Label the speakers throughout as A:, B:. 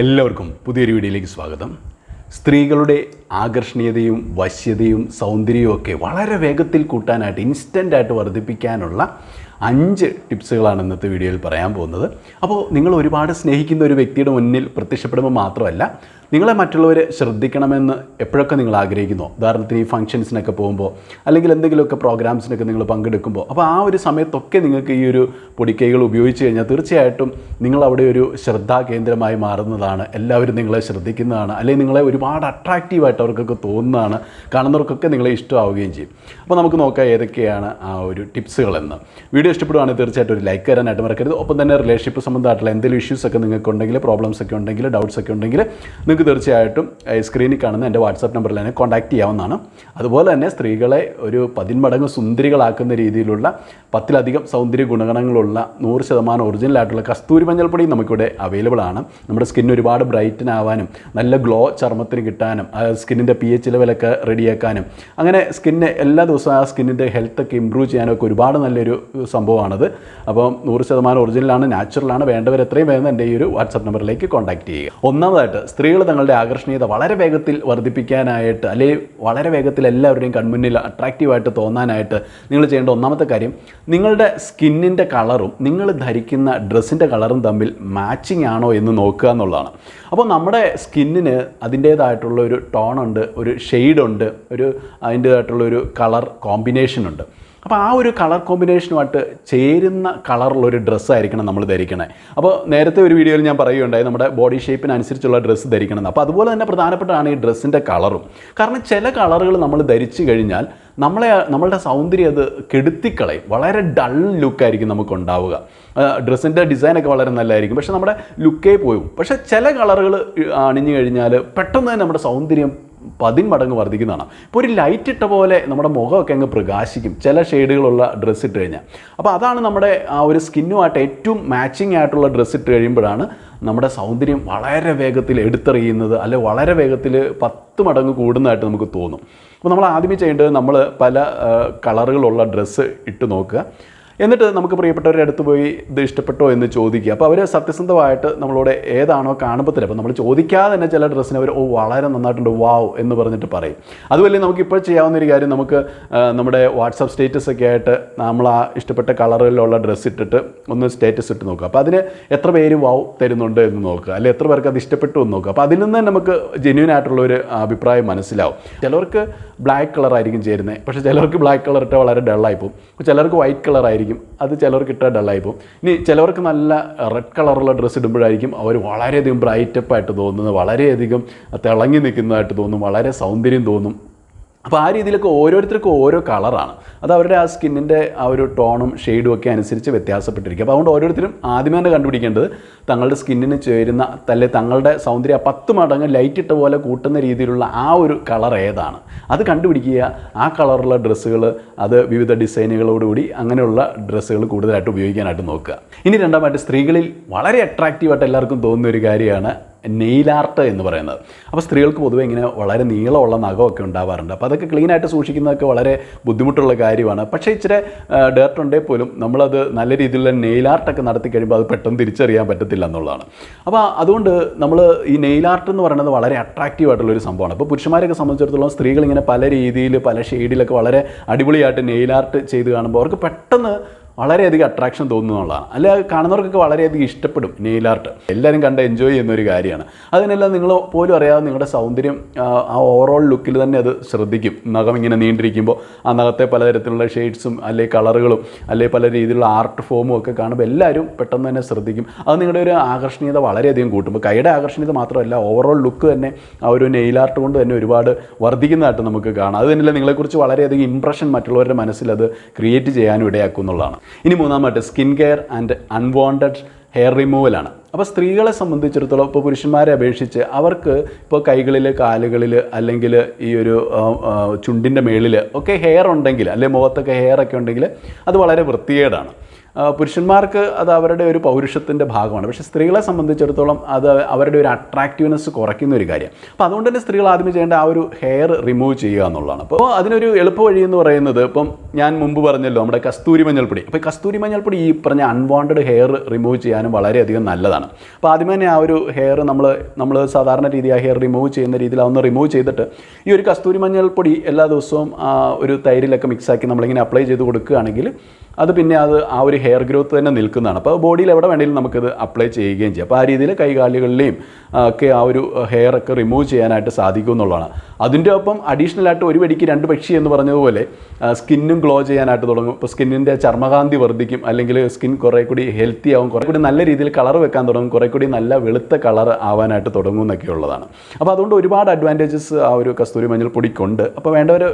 A: എല്ലാവർക്കും പുതിയൊരു വീഡിയോയിലേക്ക് സ്വാഗതം. സ്ത്രീകളുടെ ആകർഷണീയതയും വശ്യതയും സൗന്ദര്യവും ഒക്കെ വളരെ വേഗത്തിൽ കൂട്ടാനായിട്ട് ഇൻസ്റ്റന്റായിട്ട് വർദ്ധിപ്പിക്കാനുള്ള അഞ്ച് ടിപ്സുകളാണ് ഇന്നത്തെ വീഡിയോയിൽ പറയാൻ പോകുന്നത്. അപ്പോൾ നിങ്ങൾ ഒരുപാട് സ്നേഹിക്കുന്ന ഒരു വ്യക്തിയുടെ മുന്നിൽ പ്രത്യക്ഷപ്പെടുമ്പോൾ മാത്രമല്ല നിങ്ങളെ മറ്റുള്ളവർ ശ്രദ്ധിക്കണമെന്ന് എപ്പോഴൊക്കെ നിങ്ങൾ ആഗ്രഹിക്കുന്നു? ഉദാഹരണത്തിന് ഈ ഫംഗ്ഷൻസിനൊക്കെ പോകുമ്പോൾ അല്ലെങ്കിൽ എന്തെങ്കിലുമൊക്കെ പ്രോഗ്രാംസിനൊക്കെ നിങ്ങൾ പങ്കെടുക്കുമ്പോൾ. അപ്പോൾ ആ ഒരു സമയത്തൊക്കെ നിങ്ങൾക്ക് ഈ ഒരു പൊടിക്കൈകൾ ഉപയോഗിച്ച് കഴിഞ്ഞാൽ തീർച്ചയായിട്ടും നിങ്ങൾ അവിടെ ഒരു ശ്രദ്ധാ കേന്ദ്രമായി മാറുന്നതാണ്. എല്ലാവരും നിങ്ങളെ ശ്രദ്ധിക്കുന്നതാണ്. അല്ലെങ്കിൽ നിങ്ങളെ ഒരുപാട് അട്രാക്റ്റീവായിട്ട് അവർക്കൊക്കെ തോന്നുന്നതാണ്. കാണുന്നവർക്കൊക്കെ നിങ്ങളെ ഇഷ്ടമാവുകയും ചെയ്യും. അപ്പോൾ നമുക്ക് നോക്കാം ഏതൊക്കെയാണ് ആ ഒരു ടിപ്സുകളെന്ന്. വീഡിയോ ഇഷ്ടപ്പെടുവാണെങ്കിൽ തീർച്ചയായിട്ടും ഒരു ലൈക്ക് തരാനായിട്ട് മറക്കരുത്. ഒപ്പം തന്നെ റിലേഷൻഷിപ്പ് സംബന്ധമായിട്ടുള്ള എന്തെങ്കിലും ഇഷ്യൂസ് ഒക്കെ നിങ്ങൾക്ക് ഉണ്ടെങ്കിൽ പ്രോബ്ലംസ് ഒക്കെ ഉണ്ടെങ്കിൽ ഡൗട്ട്സ് ഒക്കെ ഉണ്ടെങ്കിൽ നിങ്ങൾക്ക് തീർച്ചയായിട്ടും ഏഹ്, സ്ക്രീനിൽ കാണുന്ന എന്റെ വാട്സാപ്പ് നമ്പറിൽ തന്നെ കോൺടാക്റ്റ് ചെയ്യാവുന്നതാണ്. അതുപോലെ തന്നെ സ്ത്രീകളെ ഒരു പതിന്മടങ്ങ് സുന്ദരികളാക്കുന്ന രീതിയിലുള്ള പത്തിലധികം സൗന്ദര്യ ഗുണഗണങ്ങളുള്ള നൂറ് ശതമാനം ഒറിജിനൽ ആയിട്ടുള്ള കസ്തൂരി മഞ്ഞൾപ്പൊടി നമുക്കിവിടെ അവൈലബിൾ ആണ്. നമ്മുടെ സ്കിൻ ഒരുപാട് ബ്രൈറ്റൻ ആവാനും നല്ല ഗ്ലോ ചർമ്മത്തിന് കിട്ടാനും സ്കിന്നിന്റെ പി എച്ച് ലെവലൊക്കെ റെഡിയാക്കാനും അങ്ങനെ സ്കിന്നെ എല്ലാ ദിവസവും ആ സ്കിന്നിന്റെ ഹെൽത്തൊക്കെ ഇമ്പ്രൂവ് ചെയ്യാനൊക്കെ ഒരുപാട് നല്ലൊരു സംഭവമാണത്. അപ്പോൾ നൂറ് ശതമാനം ഒറിജിനലാണ് നാച്ചുറലാണ് വേണ്ടവർ എത്രയും വേഗം എന്റെ ഈ ഒരു വാട്സപ്പ് നമ്പറിലേക്ക് കോൺടാക്ട് ചെയ്യുക. ഒന്നാമതായിട്ട് സ്ത്രീകൾ തങ്ങളുടെ ആകർഷണീയത വളരെ വേഗത്തിൽ വർദ്ധിപ്പിക്കാനായിട്ട് അല്ലെങ്കിൽ വളരെ വേഗത്തിൽ എല്ലാവരുടെയും കൺമുന്നിൽ അട്രാക്റ്റീവായിട്ട് തോന്നാനായിട്ട് നിങ്ങൾ ചെയ്യേണ്ട ഒന്നാമത്തെ കാര്യം നിങ്ങളുടെ സ്കിന്നിന്റെ കളറും നിങ്ങൾ ധരിക്കുന്ന ഡ്രസ്സിന്റെ കളറും തമ്മിൽ മാച്ചിങ് ആണോ എന്ന് നോക്കുക എന്നുള്ളതാണ്. അപ്പോൾ നമ്മുടെ സ്കിന്നിന് അതിന്റേതായിട്ടുള്ള ഒരു ടോണുണ്ട് ഒരു ഷെയ്ഡുണ്ട് ഒരു അതിന്റേതായിട്ടുള്ള ഒരു കളർ കോമ്പിനേഷൻ ഉണ്ട്. അപ്പോൾ ആ ഒരു കളർ കോമ്പിനേഷനുമായിട്ട് ചേരുന്ന കളറുള്ള ഡ്രസ്സായിരിക്കണം നമ്മൾ ധരിക്കണേ. അപ്പോൾ നേരത്തെ ഒരു വീഡിയോയിൽ ഞാൻ പറയുകയുണ്ടായി നമ്മുടെ ബോഡി ഷേപ്പിനനുസരിച്ചുള്ള ഡ്രസ്സ് ധരിക്കണം അപ്പോൾ അതുപോലെ തന്നെ പ്രധാനപ്പെട്ടതാണ് ഈ ഡ്രസ്സിന്റെ കളറും കാരണം ചില കളറുകൾ നമ്മൾ ധരിച്ചു കഴിഞ്ഞാൽ നമ്മളെ നമ്മളുടെ സൗന്ദര്യം അത് കെടുത്തിക്കളയും. വളരെ ഡൾ ലുക്കായിരിക്കും നമുക്ക് ഉണ്ടാവുക. ഡ്രസ്സിന്റെ ഡിസൈനൊക്കെ വളരെ നല്ലതായിരിക്കും. പക്ഷേ നമ്മുടെ ലുക്കേ പോയും പക്ഷേ ചില കളറുകൾ അണിഞ്ഞു കഴിഞ്ഞാൽ പെട്ടെന്ന് തന്നെ നമ്മുടെ സൗന്ദര്യം പതിന്മടങ്ങ് വർദ്ധിക്കുന്നതാണ്. ഇപ്പോൾ ഒരു ലൈറ്റ് ഇട്ട പോലെ നമ്മുടെ മുഖമൊക്കെ അങ്ങ് പ്രകാശിക്കും. ചില ഷെയ്ഡുകളുള്ള ഡ്രസ്സ് ഇട്ട് കഴിഞ്ഞാൽ. അപ്പോൾ അതാണ് നമ്മുടെ ആ ഒരു സ്കിന്നുമായിട്ട് ഏറ്റവും മാച്ചിങ് ആയിട്ടുള്ള ഡ്രസ്സ് ഇട്ട് കഴിയുമ്പോഴാണ് നമ്മുടെ സൗന്ദര്യം വളരെ വേഗത്തിൽ എടുത്തെറിയുന്നത് അല്ലെ വളരെ വേഗത്തിൽ പത്ത് മടങ്ങ് കൂടുന്നതായിട്ട് നമുക്ക് തോന്നും. അപ്പോൾ നമ്മൾ ആദ്യമേ ചെയ്യേണ്ടത് നമ്മൾ പല കളറുകളുള്ള ഡ്രസ്സ് ഇട്ട് നോക്കുക. എന്നിട്ട് നമുക്ക് പ്രിയപ്പെട്ടവരുടെ അടുത്ത് പോയി ഇത് ഇഷ്ടപ്പെട്ടോ എന്ന് ചോദിക്കുക. അപ്പോൾ അവർ സത്യസന്ധമായിട്ട് നമ്മളോട് ഏതാണോ കാണുമ്പോൾ അപ്പോൾ നമ്മൾ ചോദിക്കാതെ തന്നെ ചില ഡ്രസ്സിന് അവർ ഓ വളരെ നന്നായിട്ടുണ്ട് വാവ് എന്ന് പറഞ്ഞിട്ട് പറയും. അതുപോലെ നമുക്ക് ഇപ്പോൾ ചെയ്യാവുന്ന ഒരു കാര്യം നമുക്ക് നമ്മുടെ വാട്സപ്പ് സ്റ്റേറ്റസ് ഒക്കെ ആയിട്ട് നമ്മൾ ആ ഇഷ്ടപ്പെട്ട കളറിലുള്ള ഡ്രസ്സ് ഇട്ടിട്ട് ഒന്ന് സ്റ്റേറ്റസ് ഇട്ട് നോക്കുക. അപ്പോൾ അതിന് എത്ര പേര് വാവ് തരുന്നുണ്ട് എന്ന് നോക്കുക. അല്ലെങ്കിൽ എത്ര പേർക്ക് അത് ഇഷ്ടപ്പെട്ടു എന്ന് നോക്കുക. അപ്പോൾ അതിൽ നിന്ന് നമുക്ക് ജെന്യൂൻ ആയിട്ടുള്ള ഒരു അഭിപ്രായം മനസ്സിലാവും. ചിലർക്ക് ബ്ലാക്ക് കളർ ആയിരിക്കും ചേരുന്നത് പക്ഷേ ചിലർക്ക് ബ്ലാക്ക് കളർ ഇട്ടാൽ വളരെ ഡള്ളായി പോകും ചിലർക്ക് വൈറ്റ് കളർ ആയിരിക്കും. അത് ചിലർക്ക് ഇട്ടാൽ ഡള്ളായി പോകും ഇനി ചിലർക്ക് നല്ല റെഡ് കളറുള്ള ഡ്രസ്സ് ഇടുമ്പോഴായിരിക്കും അവർ വളരെയധികം ബ്രൈറ്റപ്പായിട്ട് തോന്നുന്നത് വളരെയധികം തിളങ്ങി നിൽക്കുന്നതായിട്ട് തോന്നും വളരെ സൗന്ദര്യം തോന്നും. അപ്പോൾ ആ രീതിയിലൊക്കെ ഓരോരുത്തർക്കും ഓരോ കളറാണ്. അത് അവരുടെ ആ സ്കിന്നിന്റെ ആ ഒരു ടോണും ഷെയ്ഡും ഒക്കെ അനുസരിച്ച് വ്യത്യാസപ്പെട്ടിരിക്കും. അപ്പോൾ അതുകൊണ്ട് ഓരോരുത്തരും ആദ്യമേ തന്നെ കണ്ടുപിടിക്കേണ്ടത്. തങ്ങളുടെ സ്കിന്നിന് ചേരുന്ന അല്ലെ തങ്ങളുടെ സൗന്ദര്യം പത്ത് മടങ്ങ് ലൈറ്റ് ഇട്ട പോലെ കൂട്ടുന്ന രീതിയിലുള്ള ആ ഒരു കളർ ഏതാണ്? അത് കണ്ടുപിടിക്കുക. ആ കളറുള്ള ഡ്രസ്സുകൾ അത് വിവിധ ഡിസൈനുകളോടുകൂടി അങ്ങനെയുള്ള ഡ്രസ്സുകൾ കൂടുതലായിട്ട് ഉപയോഗിക്കാനായിട്ട് നോക്കുക. ഇനി രണ്ടാമതായിട്ട് സ്ത്രീകളിൽ വളരെ അട്രാക്റ്റീവായിട്ട് എല്ലാവർക്കും തോന്നുന്ന ഒരു കാര്യമാണ് നെയിൽ ആർട്ട് എന്ന് പറയുന്നത്. അപ്പോൾ സ്ത്രീകൾക്ക് പൊതുവെ ഇങ്ങനെ വളരെ നീളമുള്ള നഖമൊക്കെ ഉണ്ടാവാറുണ്ട്. അപ്പോൾ അതൊക്കെ ക്ലീനായിട്ട് സൂക്ഷിക്കുന്നതൊക്കെ വളരെ ബുദ്ധിമുട്ടുള്ള കാര്യമാണ്. പക്ഷേ ഇച്ചിരി ഡേർട്ട് ഉണ്ടെങ്കിൽ പോലും നമ്മളത് നല്ല രീതിയിലുള്ള നെയിൽ ആർട്ടൊക്കെ നടത്തി കഴിയുമ്പോൾ അത് പെട്ടെന്ന് തിരിച്ചറിയാൻ പറ്റത്തില്ല എന്നുള്ളതാണ്. അപ്പോൾ അതുകൊണ്ട് നമ്മൾ ഈ നെയിൽ ആർട്ട് എന്ന് പറയുന്നത് വളരെ അട്രാക്റ്റീവ് ആയിട്ടുള്ള ഒരു സംഭവമാണ്. അപ്പോൾ പുരുഷന്മാരെയൊക്കെ സംബന്ധിച്ചിടത്തോളം സ്ത്രീകൾ ഇങ്ങനെ പല രീതിയിൽ പല ഷെയ്ഡിലൊക്കെ വളരെ അടിപൊളിയായിട്ട് നെയിൽ ആർട്ട് ചെയ്ത് കാണുമ്പോൾ അവർക്ക് പെട്ടെന്ന് വളരെയധികം അട്രാക്ഷൻ തോന്നുന്നുള്ളതാണ് അല്ല കാണുന്നവർക്കൊക്കെ വളരെയധികം ഇഷ്ടപ്പെടും നെയിൽ ആർട്ട് എല്ലാവരും കണ്ട് എൻജോയ് ചെയ്യുന്ന ഒരു കാര്യമാണ്. അതിനെല്ലാം നിങ്ങൾ പോലും അറിയാതെ നിങ്ങളുടെ സൗന്ദര്യം ആ, ഓവറോൾ ലുക്കിൽ തന്നെ അത് ശ്രദ്ധിക്കും. നഖം ഇങ്ങനെ നീണ്ടിരിക്കുമ്പോൾ ആ നഖത്തെ പലതരത്തിലുള്ള ഷെയ്ഡ്സും അല്ലെ കളറുകളും അല്ലെ പല രീതിയിലുള്ള ആർട്ട് ഫോമും ഒക്കെ കാണുമ്പോൾ എല്ലാവരും പെട്ടെന്ന് തന്നെ ശ്രദ്ധിക്കും. അത് നിങ്ങളുടെ ഒരു ആകർഷണീയത വളരെയധികം കൂട്ടുമ്പോൾ കൈയുടെ ആകർഷണീയത മാത്രമല്ല ഓവറോൾ ലുക്ക് തന്നെ ആ ഒരു നെയിൽ ആർട്ട് കൊണ്ട് തന്നെ ഒരുപാട് വർദ്ധിക്കുന്നതായിട്ട് നമുക്ക് കാണാം. അത് തന്നെയല്ല നിങ്ങളെക്കുറിച്ച് വളരെയധികം ഇമ്പ്രഷൻ മറ്റുള്ളവരുടെ മനസ്സിൽ അത് ക്രിയേറ്റ് ചെയ്യാനും ഇടയാക്കും എന്നുള്ളതാണ്. ഇനി മൂന്നാമത്തെ skin care and unwanted hair റിമൂവലാണ്. അപ്പോൾ സ്ത്രീകളെ സംബന്ധിച്ചിടത്തോളം ഇപ്പോൾ പുരുഷന്മാരെ അപേക്ഷിച്ച് അവർക്ക് ഇപ്പോൾ കൈകളിൽ കാലുകളിൽ അല്ലെങ്കിൽ ഈ ഒരു ചുണ്ടിന്റെ മേളിൽ ഒക്കെ ഹെയർ ഉണ്ടെങ്കിൽ അല്ലെങ്കിൽ മുഖത്തൊക്കെ ഹെയർ ഒക്കെ ഉണ്ടെങ്കിൽ അത് വളരെ വൃത്തികേടാണ്. പുരുഷന്മാർക്ക് അത് അവരുടെ ഒരു പൗരുഷത്തിന്റെ ഭാഗമാണ്. പക്ഷേ സ്ത്രീകളെ സംബന്ധിച്ചിടത്തോളം അത് അവരുടെ ഒരു അട്രാക്റ്റീവ്നെസ് കുറയ്ക്കുന്ന ഒരു കാര്യം. അപ്പോൾ അതുകൊണ്ട് തന്നെ സ്ത്രീകൾ ആദ്യം ചെയ്യേണ്ട ആ ഒരു ഹെയർ റിമൂവ് ചെയ്യുക എന്നുള്ളതാണ്. അപ്പോൾ അതിനൊരു എളുപ്പ വഴി എന്ന് പറയുന്നത് ഇപ്പം ഞാൻ മുമ്പ് പറഞ്ഞല്ലോ നമ്മുടെ കസ്തൂരി മഞ്ഞൾപ്പൊടി അപ്പോൾ കസ്തൂരി മഞ്ഞൾപ്പൊടി ഈ പറഞ്ഞ അൺവാണ്ടഡ് ഹെയർ റിമൂവ് ചെയ്യാനും വളരെയധികം നല്ലതാണ്. അപ്പോൾ ആദ്യമേ തന്നെ ആ ഒരു ഹെയർ നമ്മൾ നമ്മൾ സാധാരണ രീതി ആ ഹെയർ റിമൂവ് ചെയ്യുന്ന രീതിയിൽ അതൊന്ന് റിമൂവ് ചെയ്തിട്ട് ഈ ഒരു കസ്തൂരി മഞ്ഞൾപ്പൊടി എല്ലാ ദിവസവും ഒരു തൈരിലൊക്കെ മിക്സാക്കി നമ്മളിങ്ങനെ അപ്ലൈ ചെയ്ത് കൊടുക്കുകയാണെങ്കിൽ അത് പിന്നെ അത് ആ ഒരു ഹെയർ ഗ്രോത്ത് തന്നെ നിൽക്കുന്നതാണ്. അപ്പോൾ ബോഡിയിൽ എവിടെ വേണമെങ്കിലും നമുക്കത് അപ്ലൈ ചെയ്യുകയും ചെയ്യാം. അപ്പോൾ ആ രീതിയിൽ കൈകാലുകളിലെയും ഒക്കെ ആ ഒരു ഹെയർ ഒക്കെ റിമൂവ് ചെയ്യാനായിട്ട് സാധിക്കും എന്നുള്ളതാണ്. അതിന്റെ ഒപ്പം അഡീഷണൽ ആയിട്ട് ഒരു വെടിക്ക് രണ്ട് പക്ഷി എന്ന് പറഞ്ഞതുപോലെ സ്കിന്നും ഗ്ലോ ചെയ്യാനായിട്ട് തുടങ്ങും. ഇപ്പോൾ സ്കിന്നിന്റെ ചർമ്മകാന്തി വർദ്ധിക്കും. അല്ലെങ്കിൽ സ്കിൻ കുറേ കൂടി ഹെൽത്തി ആവും. കുറേ കൂടി നല്ല രീതിയിൽ കളർ വെക്കാൻ തുടങ്ങും. കുറേ കൂടി നല്ല വെളുത്ത കളർ ആവാനായിട്ട് തുടങ്ങും എന്നൊക്കെ ഉള്ളതാണ്. അപ്പോൾ അതുകൊണ്ട് ഒരുപാട് അഡ്വാന്റേജസ് ആ ഒരു കസ്തൂരി മഞ്ഞൾ പൊടിക്കുണ്ട്. അപ്പോൾ വേണ്ടവർ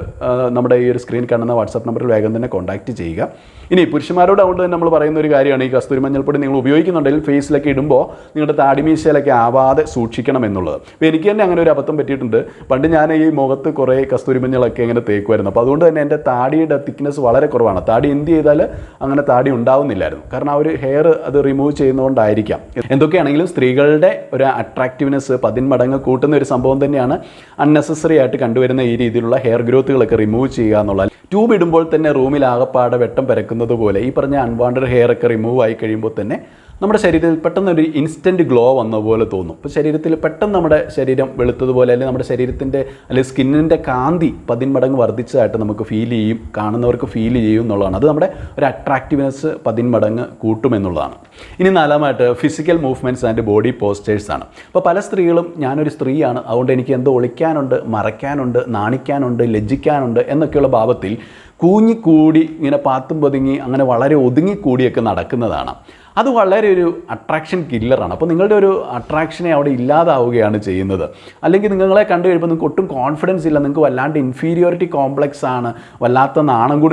A: നമ്മുടെ ഈ ഒരു സ്ക്രീൻ കാണുന്ന വാട്സാപ്പ് നമ്പറിൽ വേഗം തന്നെ കോൺടാക്റ്റ് ചെയ്യുക. ഇനി പുരുഷന്മാരോട് അതുകൊണ്ട് തന്നെ നമ്മൾ പറയുന്ന ഒരു കാര്യമാണ് ഈ കസ്തൂരി മഞ്ഞൾപ്പൊടി നിങ്ങൾ ഉപയോഗിക്കുന്നുണ്ടെങ്കിൽ ഫേസിലൊക്കെ ഇടുമ്പോൾ നിങ്ങളുടെ താടിമീശയിലൊക്കെ ആവാതെ സൂക്ഷിക്കണം എന്നുള്ളത്. അപ്പോൾ എനിക്ക് തന്നെ അങ്ങനെ ഒരു അബദ്ധം പറ്റിയിട്ടുണ്ട്. പണ്ട് ഞാൻ ഈ മുഖത്ത് കുറേ കസ്തൂരി മഞ്ഞളൊക്കെ ഇങ്ങനെ തേക്കുമായിരുന്നു അപ്പോൾ അതുകൊണ്ട് തന്നെ എന്റെ താടിയുടെ തിക്നെസ് വളരെ കുറവാണ്. താടി എന്ത് ചെയ്താൽ അങ്ങനെ താടി ഉണ്ടാവുന്നില്ലായിരുന്നു. കാരണം ആ ഒരു ഹെയർ അത് റിമൂവ് ചെയ്യുന്നതുകൊണ്ടായിരിക്കാം. എന്തൊക്കെയാണെങ്കിലും സ്ത്രീകളുടെ ഒരു അട്രാക്റ്റീവ്നെസ് പതിന്മടങ്ങ് കൂട്ടുന്ന ഒരു സംഭവം തന്നെയാണ് അൺനെസസറി ആയിട്ട് കണ്ടുവരുന്ന ഈ രീതിയിലുള്ള ഹെയർ ഗ്രോത്തുകളൊക്കെ റിമൂവ് ചെയ്യുക എന്നുള്ള ട്യൂബ് ഇടുമ്പോൾ തന്നെ റൂമിൽ ആകപ്പാടെ വെട്ടം പരക്കുന്നത് പോലെ ഈ പറഞ്ഞ അൺവാണ്ടഡ് ഹെയർ ഒക്കെ റിമൂവ് ആയി കഴിയുമ്പോൾ തന്നെ നമ്മുടെ ശരീരത്തിൽ പെട്ടെന്ന് ഒരു ഇൻസ്റ്റന്റ് ഗ്ലോ വന്ന പോലെ തോന്നും. ഇപ്പോൾ ശരീരത്തിൽ പെട്ടെന്ന് നമ്മുടെ ശരീരം വെളുത്തതുപോലെ അല്ലെങ്കിൽ നമ്മുടെ ശരീരത്തിന്റെ അല്ലെങ്കിൽ സ്കിന്നിന്റെ കാന്തി പതിന്മടങ്ങ് വർദ്ധിച്ചതായിട്ട് നമുക്ക് ഫീൽ ചെയ്യും കാണുന്നവർക്ക് ഫീൽ ചെയ്യും എന്നുള്ളതാണ്. അത് നമ്മുടെ ഒരു അട്രാക്റ്റീവ്നെസ് പതിന്മടങ്ങ് കൂട്ടുമെന്നുള്ളതാണ് ഇനി നാലാമായിട്ട് physical movements and body postures ആണ്. അപ്പോൾ പല സ്ത്രീകളും ഞാനൊരു സ്ത്രീയാണ് അതുകൊണ്ട് എനിക്ക് എന്തോ ഒളിക്കാനുണ്ട് മറയ്ക്കാനുണ്ട് നാണിക്കാനുണ്ട് ലജ്ജിക്കാനുണ്ട് എന്നൊക്കെയുള്ള ഭാവത്തിൽ കൂഞ്ഞിക്കൂടി ഇങ്ങനെ പാത്തും പതുങ്ങി അങ്ങനെ വളരെ ഒതുങ്ങിക്കൂടിയൊക്കെ നടക്കുന്നതാണ്. അത് വളരെ ഒരു അട്രാക്ഷൻ കില്ലറാണ് അപ്പോൾ നിങ്ങളുടെ ഒരു അട്രാക്ഷനെ അവിടെ ഇല്ലാതാവുകയാണ് ചെയ്യുന്നത്. അല്ലെങ്കിൽ നിങ്ങളെ കണ്ടു കഴിയുമ്പോൾ നിങ്ങൾക്ക് ഒട്ടും കോൺഫിഡൻസ് ഇല്ല. നിങ്ങൾക്ക് വല്ലാണ്ട് ഇൻഫീരിയോറിറ്റി കോംപ്ലക്സ് ആണ്. വല്ലാത്ത നാണം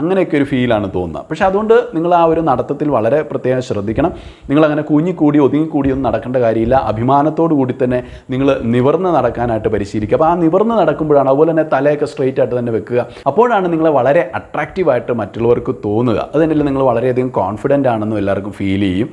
A: അങ്ങനെയൊക്കെ ഒരു ഫീലാണ് തോന്നുന്നത്. പക്ഷേ അതുകൊണ്ട് നിങ്ങൾ ആ ഒരു നടത്തത്തിൽ വളരെ പ്രത്യേകം ശ്രദ്ധിക്കണം. നിങ്ങളങ്ങനെ കൂഞ്ഞിക്കൂടി ഒതുങ്ങിക്കൂടി ഒന്നും നടക്കേണ്ട കാര്യമില്ല. അഭിമാനത്തോടു കൂടി തന്നെ നിങ്ങൾ നിവർന്ന് നടക്കാനായിട്ട് പരിശീലിക്കുക. അപ്പോൾ ആ നിവർന്ന് നടക്കുമ്പോഴാണ് അതുപോലെ തന്നെ തലയൊക്കെ സ്ട്രെയിറ്റ് ആയിട്ട് തന്നെ വെക്കുക. അപ്പോഴാണ് നിങ്ങളെ വളരെ അട്രാക്റ്റീവായിട്ട് മറ്റുള്ളവർക്ക് തോന്നുക. അതിനല്ല നിങ്ങൾ വളരെയധികം കോൺഫിഡന്റ് ആണെന്നും എല്ലാവർക്കും ഫീൽ ചെയ്യും.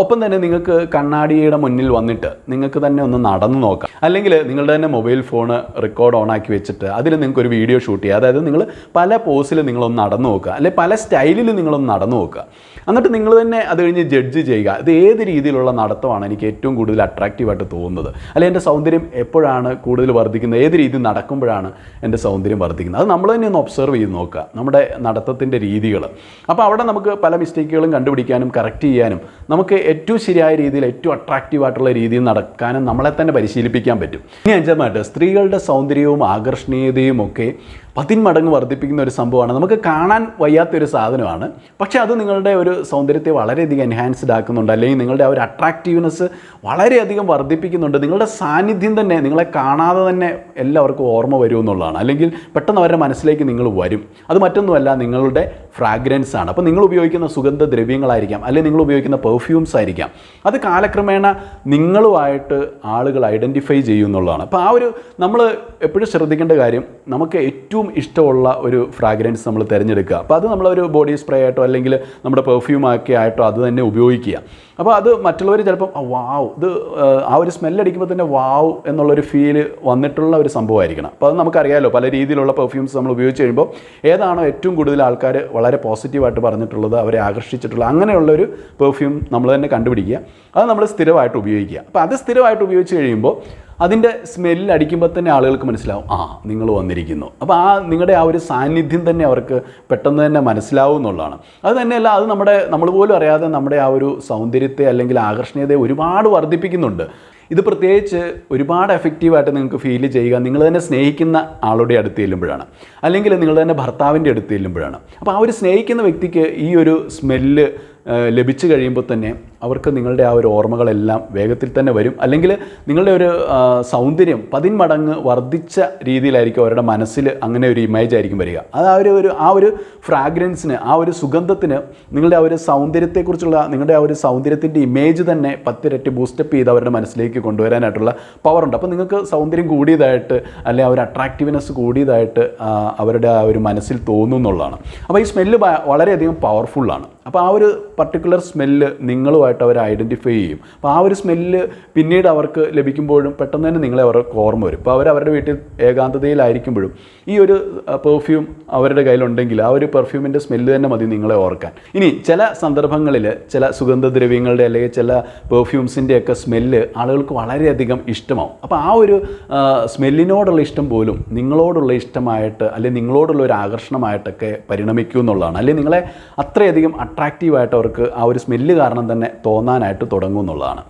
A: ഒപ്പം തന്നെ നിങ്ങൾക്ക് കണ്ണാടിയുടെ മുന്നിൽ വന്നിട്ട് നിങ്ങൾക്ക് തന്നെ ഒന്ന് നടന്നു നോക്കാം. അല്ലെങ്കിൽ നിങ്ങളുടെ തന്നെ മൊബൈൽ ഫോണ് റെക്കോർഡ് ഓൺ ആക്കി വെച്ചിട്ട് അതിൽ നിങ്ങൾക്ക് ഒരു വീഡിയോ ഷൂട്ട് ചെയ്യുക അതായത് നിങ്ങൾ പല പോസിൽ നിങ്ങളൊന്ന് നടന്നു നോക്കുക. അല്ലെങ്കിൽ പല സ്റ്റൈലിൽ നിങ്ങളൊന്ന് നടന്നു നോക്കുക. എന്നിട്ട് നിങ്ങൾ തന്നെ അത് കഴിഞ്ഞ് ജഡ്ജ് ചെയ്യുക. ഇത് ഏത് രീതിയിലുള്ള നടത്തമാണ് എനിക്ക് ഏറ്റവും കൂടുതൽ അട്രാക്റ്റീവായിട്ട് തോന്നുന്നത്. അല്ലെങ്കിൽ എന്റെ സൗന്ദര്യം എപ്പോഴാണ് കൂടുതൽ വർദ്ധിക്കുന്നത്? ഏത് രീതി നടക്കുമ്പോഴാണ് എന്റെ സൗന്ദര്യം വർദ്ധിക്കുന്നത്? അത് നമ്മൾ തന്നെ ഒന്ന് ഒബ്സർവ് ചെയ്ത് നോക്കുക. നമ്മുടെ നടത്തത്തിന്റെ രീതികൾ. അപ്പോൾ അവിടെ നമുക്ക് പല മിസ്റ്റേക്കുകളും കണ്ടുപിടിക്കാനും കറക്റ്റ് ചെയ്യാനും നമുക്ക് ഏറ്റവും ശരിയായ രീതിയിൽ ഏറ്റവും അട്രാക്റ്റീവ് ആയിട്ടുള്ള രീതിയിൽ നടക്കാനും നമ്മളെ തന്നെ പരിശീലിപ്പിക്കാൻ പറ്റും. ഇനി അഞ്ചാമായിട്ട് സ്ത്രീകളുടെ സൗന്ദര്യവും ആകർഷണീയതയും ഒക്കെ പതിന്മടങ്ങ് വർദ്ധിപ്പിക്കുന്ന ഒരു സംഭവമാണ്. നമുക്ക് കാണാൻ വയ്യാത്തൊരു സാധനമാണ്. പക്ഷേ അത് നിങ്ങളുടെ ഒരു സൗന്ദര്യത്തെ വളരെയധികം എൻഹാൻസ്ഡ് ആക്കുന്നുണ്ട്. അല്ലെങ്കിൽ നിങ്ങളുടെ ആ ഒരു അട്രാക്റ്റീവ്നെസ് വളരെയധികം വർദ്ധിപ്പിക്കുന്നുണ്ട്. നിങ്ങളുടെ സാന്നിധ്യം തന്നെ നിങ്ങളെ കാണാതെ തന്നെ എല്ലാവർക്കും ഓർമ്മ വരും എന്നുള്ളതാണ്. അല്ലെങ്കിൽ പെട്ടെന്ന് അവരുടെ മനസ്സിലേക്ക് നിങ്ങൾ വരും. അത് മറ്റൊന്നുമല്ല നിങ്ങളുടെ ഫ്രാഗ്രൻസ് ആണ്. അപ്പോൾ നിങ്ങൾ ഉപയോഗിക്കുന്ന സുഗന്ധദ്രവ്യങ്ങളായിരിക്കാം. അല്ലെങ്കിൽ നിങ്ങൾ ഉപയോഗിക്കുന്ന പെർഫ്യൂംസ് ആയിരിക്കാം. അത് കാലക്രമേണ നിങ്ങളുമായിട്ട് ആളുകൾ ഐഡന്റിഫൈ ചെയ്യുന്നുള്ളതാണ് അപ്പോൾ ആ ഒരു നമ്മൾ എപ്പോഴും ശ്രദ്ധിക്കേണ്ട കാര്യം നമുക്ക് ഏറ്റവും ഇഷ്ടമുള്ള ഒരു ഫ്രാഗ്രൻസ് നമ്മൾ തിരഞ്ഞെടുക്കുക. അപ്പോൾ അത് നമ്മളൊരു ബോഡി സ്പ്രേ ആയിട്ടോ അല്ലെങ്കിൽ നമ്മുടെ പെർഫ്യൂം ഒക്കെ ആയിട്ടോ അത് തന്നെ ഉപയോഗിക്കുക. അപ്പോൾ അത് മറ്റുള്ളവർ ചിലപ്പം വാവ് ഇത് ആ, ഒരു സ്മെല്ലടിക്കുമ്പോൾ തന്നെ വാവ് എന്നുള്ളൊരു ഫീൽ വന്നിട്ടുള്ള ഒരു സംഭവമായിരിക്കണം. അപ്പോൾ അത് നമുക്കറിയാമല്ലോ പല രീതിയിലുള്ള പെർഫ്യൂംസ് നമ്മൾ ഉപയോഗിച്ച് കഴിയുമ്പോൾ ഏതാണോ ഏറ്റവും കൂടുതൽ ആൾക്കാർ വളരെ പോസിറ്റീവായിട്ട് പറഞ്ഞിട്ടുള്ളത് അവരെ ആകർഷിച്ചിട്ടുള്ളത് അങ്ങനെയുള്ളൊരു പെർഫ്യൂം നമ്മൾ തന്നെ കണ്ടുപിടിക്കുക. അത് നമ്മൾ സ്ഥിരമായിട്ട് ഉപയോഗിക്കുക. അപ്പോൾ അത് സ്ഥിരമായിട്ട് ഉപയോഗിച്ച് കഴിയുമ്പോൾ അതിന്റെ സ്മെല്ല് അടിക്കുമ്പോൾ തന്നെ ആളുകൾക്ക് മനസ്സിലാവും ആ നിങ്ങൾ വന്നിരിക്കുന്നു. അപ്പോൾ ആ നിങ്ങളുടെ ആ ഒരു സാന്നിധ്യം തന്നെ അവർക്ക് പെട്ടെന്ന് തന്നെ മനസ്സിലാവും എന്നുള്ളതാണ്. അത് തന്നെയല്ല അത് നമ്മുടെ നമ്മൾ പോലും അറിയാതെ നമ്മുടെ ആ ഒരു സൗന്ദര്യത്തെ അല്ലെങ്കിൽ ആകർഷണീയതയെ ഒരുപാട് വർദ്ധിപ്പിക്കുന്നുണ്ട്. ഇത് പ്രത്യേകിച്ച് ഒരുപാട് എഫക്റ്റീവായിട്ട് നിങ്ങൾക്ക് ഫീൽ ചെയ്യുക നിങ്ങൾ തന്നെ സ്നേഹിക്കുന്ന ആളുടെ അടുത്ത് ചെല്ലുമ്പോഴാണ്. അല്ലെങ്കിൽ നിങ്ങൾ തന്നെ ഭർത്താവിന്റെ അടുത്ത് ചെല്ലുമ്പോഴാണ്. അപ്പോൾ ആ ഒരു സ്നേഹിക്കുന്ന വ്യക്തിക്ക് ഈ ഒരു സ്മെല്ല് ലഭിച്ചു കഴിയുമ്പോൾ തന്നെ അവർക്ക് നിങ്ങളുടെ ആ ഒരു ഓർമ്മകളെല്ലാം വേഗത്തിൽ തന്നെ വരും. അല്ലെങ്കിൽ നിങ്ങളുടെ ഒരു സൗന്ദര്യം പതിന്മടങ്ങ് വർദ്ധിച്ച രീതിയിലായിരിക്കും അവരുടെ മനസ്സിൽ അങ്ങനെ ഒരു ഇമേജ് ആയിരിക്കും വരിക. അത് ആ ഒരു ആ ഒരു ഫ്രാഗ്രൻസിന് ആ ഒരു സുഗന്ധത്തിന് നിങ്ങളുടെ ആ ഒരു സൗന്ദര്യത്തെക്കുറിച്ചുള്ള നിങ്ങളുടെ ആ ഒരു സൗന്ദര്യത്തിന്റെ ഇമേജ് തന്നെ പത്തിരട്ടി ബൂസ്റ്റപ്പ് ചെയ്ത് അവരുടെ മനസ്സിലേക്ക് കൊണ്ടുവരാനായിട്ടുള്ള പവറുണ്ട് അപ്പോൾ നിങ്ങൾക്ക് സൗന്ദര്യം കൂടിയതായിട്ട് അല്ലെങ്കിൽ ആ ഒരു അട്രാക്റ്റീവ്നെസ് കൂടിയതായിട്ട് അവരുടെ ആ ഒരു മനസ്സിൽ തോന്നുന്നുള്ളതാണ്. അപ്പോൾ ഈ സ്മെല്ല് വളരെയധികം പവർഫുള്ളാണ് അപ്പോൾ ആ ഒരു പർട്ടിക്കുലർ സ്മെല്ല് നിങ്ങളുമായിട്ട് അവർ ഐഡന്റിഫൈ ചെയ്യും. അപ്പോൾ ആ ഒരു സ്മെല്ല് പിന്നീട് അവർക്ക് ലഭിക്കുമ്പോഴും പെട്ടെന്ന് തന്നെ നിങ്ങളെ അവർക്ക് ഓർമ്മ വരും. ഇപ്പോൾ അവർ അവരുടെ വീട്ടിൽ ഏകാന്തതയിലായിരിക്കുമ്പോഴും ഈ ഒരു പെർഫ്യൂം അവരുടെ കയ്യിലുണ്ടെങ്കിൽ ആ ഒരു പെർഫ്യൂമിന്റെ സ്മെല്ല് തന്നെ മതി നിങ്ങളെ ഓർക്കാൻ. ഇനി ചില സന്ദർഭങ്ങളിൽ ചില സുഗന്ധദ്രവ്യങ്ങളുടെ അല്ലെങ്കിൽ ചില പെർഫ്യൂംസിന്റെ ഒക്കെ സ്മെല്ല് ആളുകൾക്ക് വളരെയധികം ഇഷ്ടമാവും. അപ്പോൾ ആ ഒരു സ്മെല്ലിനോടുള്ള ഇഷ്ടം പോലും നിങ്ങളോടുള്ള ഇഷ്ടമായിട്ട് അല്ലെങ്കിൽ നിങ്ങളോടുള്ള ഒരു ആകർഷണമായിട്ടൊക്കെ പരിണമിക്കൂ എന്നുള്ളതാണ് അല്ലെങ്കിൽ നിങ്ങളെ അത്രയധികം അട്രാക്റ്റീവായിട്ട് അവർക്ക് ആ ഒരു സ്മെല്ല് കാരണം തന്നെ തോന്നാനായിട്ട് തുടങ്ങും എന്നുള്ളതാണ്.